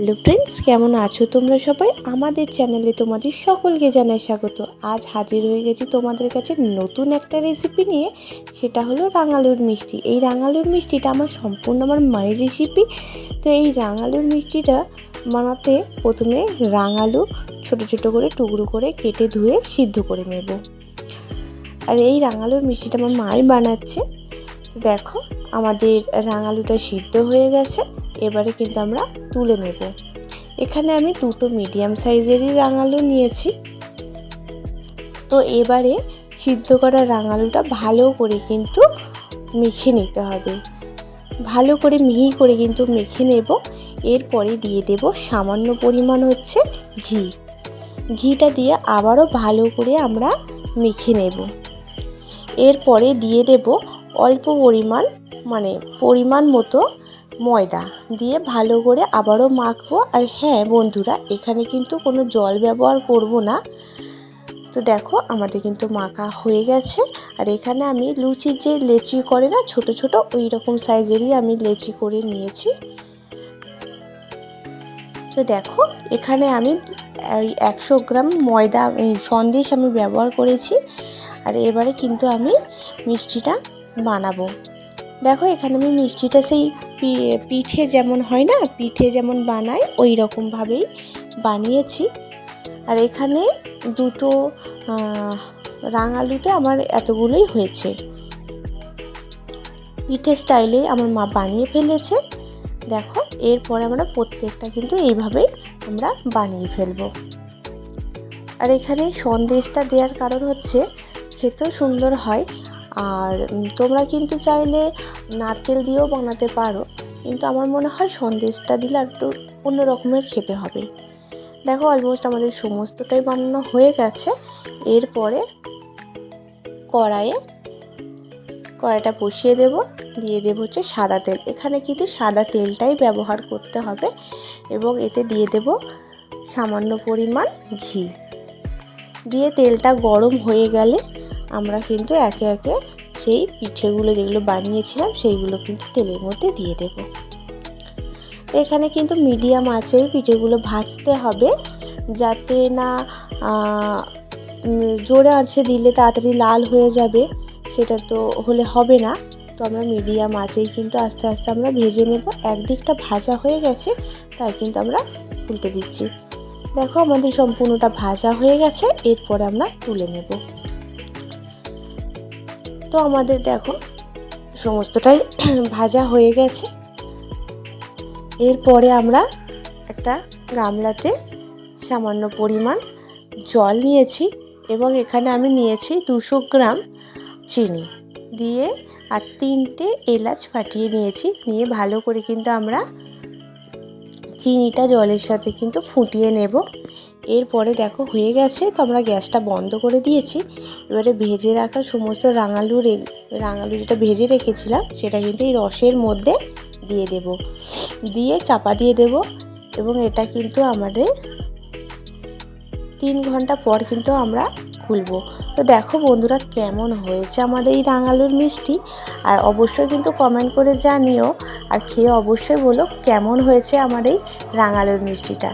Hello friends, কেমন আছো তোমরা সবাই? আমাদের চ্যানেলে তোমাদের সকলকে জানাই স্বাগত। আজ হাজির হয়ে গেছি তোমাদের কাছে নতুন একটা রেসিপি নিয়ে, সেটা হলো রাঙালুর মিষ্টি। এই রাঙালুর মিষ্টিটা আমার সম্পূর্ণ আমার মায়ের রেসিপি তো এই রাঙালুর মিষ্টিটা বানাতে প্রথমে রাঙালু ছোট ছোট করে টুকরো করে কেটে ধুয়ে সিদ্ধ করে নেব। আর এই রাঙালুর মিষ্টিটা আমার মাই বানাচ্ছে। তো দেখো, আমাদের রাঙালুটা সিদ্ধ হয়ে গেছে। এবারে কিন্তু আমরা তুলে নেব। এখানে আমি দুটো মিডিয়াম সাইজেরই রাঙালু নিয়েছি। তো এবারে সিদ্ধ করা রাঙালুটা ভালো করে কিন্তু মেখে নিতে হবে। ভালো করে মিহি করে কিন্তু মেখে নেব। এরপরে দিয়ে দেব সামান্য পরিমাণ হচ্ছে ঘি। ঘিটা দিয়ে আবারও ভালো করে আমরা মেখে নেব। এরপরে দিয়ে দেব অল্প পরিমাণ মানে পরিমাণ মতো ময়দা দিয়ে ভালো করে আবারও মাখবো। আর হ্যাঁ বন্ধুরা, এখানে কিন্তু কোনো জল ব্যবহার করব না। তো দেখো, আমাদের কিন্তু মাখা হয়ে গেছে। আর এখানে আমি লুচির যে লেচি করে না, ছোট ছোট, ওই রকম সাইজেরই আমি লেচি করে নিয়েছি। তো দেখো, এখানে আমি ওই একশো গ্রাম ময়দা সন্দেশ আমি ব্যবহার করেছি। আর এবারে কিন্তু আমি মিষ্টিটা বানাবো। দেখো, এখানে আমি মিষ্টিটা সেই পিঠে যেমন হয় না, পিঠে যেমন বানাই, ওই রকমভাবেই বানিয়েছি। আর এখানে দুটো রাঙালুতে আমার এতগুলোই হয়েছে। পিঠে স্টাইলে আমার মা বানিয়ে ফেলেছে। দেখো, এরপরে আমরা প্রত্যেকটা কিন্তু এইভাবেই আমরা বানিয়ে ফেলব। আর এখানে সন্দেশটা দেওয়ার কারণ হচ্ছে, খেতেও সুন্দর হয় আর তোমরা কিন্তু চাইলে নারকেল দিয়েও বানাতে পারো। কিন্তু আমার মনে হয় সন্দেশটা দিলে আর একটু অন্য রকমের খেতে হবে। দেখো অলমোস্ট আমাদের সমস্তটাই বানানো হয়ে গেছে। এরপরে কড়াইয়ে কড়াইটা বসিয়ে দেব। দিয়ে দেবো হচ্ছে সাদা তেল। এখানে কিন্তু সাদা তেলটাই ব্যবহার করতে হবে এবং এতে দিয়ে দেব সামান্য পরিমাণ ঘি। দিয়ে তেলটা গরম হয়ে গেলে আমরা কিন্তু একে একে সেই পিঠেগুলো যেগুলো বানিয়েছিলাম সেইগুলো কিন্তু তেলের মধ্যে দিয়ে দেব। এখানে কিন্তু মিডিয়াম আছেই পিঠেগুলো ভাজতে হবে যাতে না জোরে আছে দিলে তাড়াতাড়ি লাল হয়ে যাবে, সেটা তো হলে হবে না। তো আমরা মিডিয়াম আছেই কিন্তু আস্তে আস্তে আমরা ভেজে নেব। একদিকটা ভাজা হয়ে গেছে, তাই কিন্তু আমরা উল্টে দিচ্ছি। দেখো আমাদের সম্পূর্ণটা ভাজা হয়ে গেছে, এরপরে আমরা তুলে নেব। তো আমাদের দেখো সমস্তটাই ভাজা হয়ে গেছে। এরপরে আমরা একটা গামলাতে সামান্য পরিমাণ জল নিয়েছি এবং এখানে আমি নিয়েছি দুশো গ্রাম চিনি দিয়ে আর তিনটে এলাচ ফাটিয়ে নিয়েছি। নিয়ে ভালো করে কিন্তু আমরা চিনিটা জলের সাথে কিন্তু ফুটিয়ে নেব। এরপরে দেখো হয়ে গেছে, তো আমরা গ্যাসটা বন্ধ করে দিয়েছি। এবারে ভেজে রাখা সমস্ত রাঙালু রাঙালু যেটা ভেজে রেখেছিলাম, সেটা কিন্তু এই রসের মধ্যে দিয়ে দেব। দিয়ে চাপা দিয়ে দেব এবং এটা কিন্তু আমাদের তিন ঘণ্টা পর কিন্তু আমরা খুলবো। তো দেখো বন্ধুরা কেমন হয়েছে আমাদের এই রাঙালুর মিষ্টি, আর অবশ্যই কিন্তু কমেন্ট করে জানিও, আর খেয়ে অবশ্যই বলো কেমন হয়েছে আমার এই রাঙালুর মিষ্টিটা।